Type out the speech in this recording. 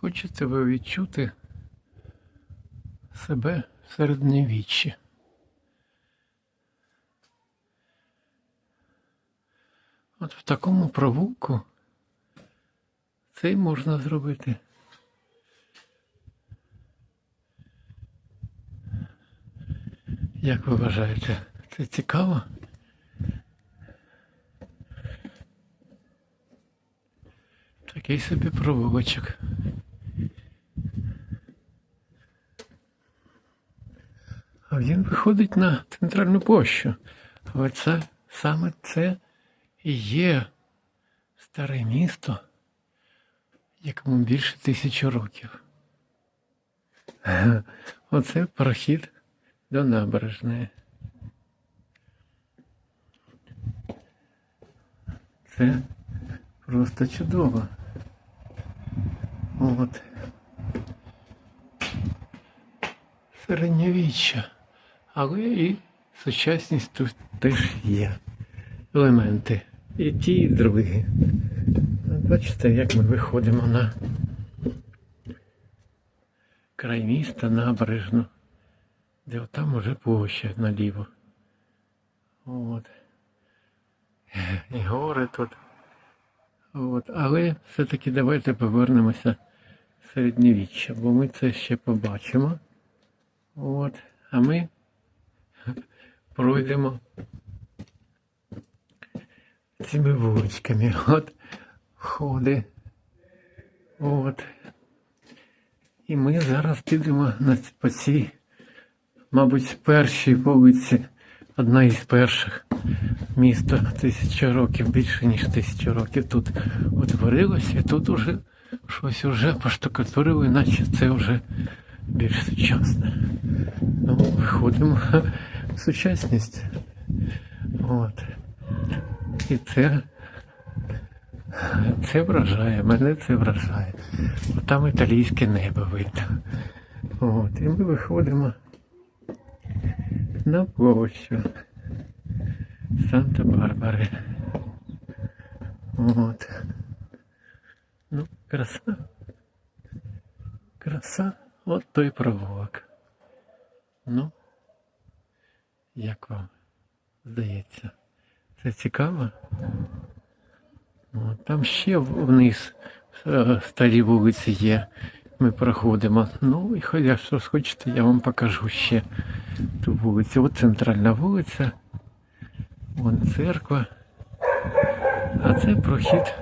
Хочете ви відчути себе в середньовіччі. От в такому провулку це й можна зробити. Як ви вважаєте, це цікаво? Такий собі провулочок. Він виходить на центральну площу. Але це саме це і є старе місто, якому більше тисячі років. Оце прохід до набережної. Це просто чудово. От. Середньовіччя. Але і сучасність тут теж є елементи. І ті, і другі. Бачите, як ми виходимо на край міста, набережну, де там уже площа наліво. От. І гори тут. От. Але все-таки давайте повернемося в середньовіччя, бо ми це ще побачимо. От. А ми пройдемо цими вуличками. От ходи. От. І ми зараз підемо на по цій, мабуть, першій вулиці, одна із перших місто тисяча років, більше ніж тисячу років тут утворилося, і тут уже щось уже поштукатурили, наче це вже більш сучасне. Ну, виходимо сучасність. От. І це, це вражає, мене це вражає. От Там італійське небо видно. От. І ми виходимо на площу Санта-Барбари. От. Ну, краса. Краса. От той провулок. Ну, як вам здається? Це цікаво? От, там ще вниз старі вулиці є. Ми проходимо. Ну, і хоч якщо хочете, я вам покажу ще ту вулицю. От центральна вулиця. Вон церква. А це прохід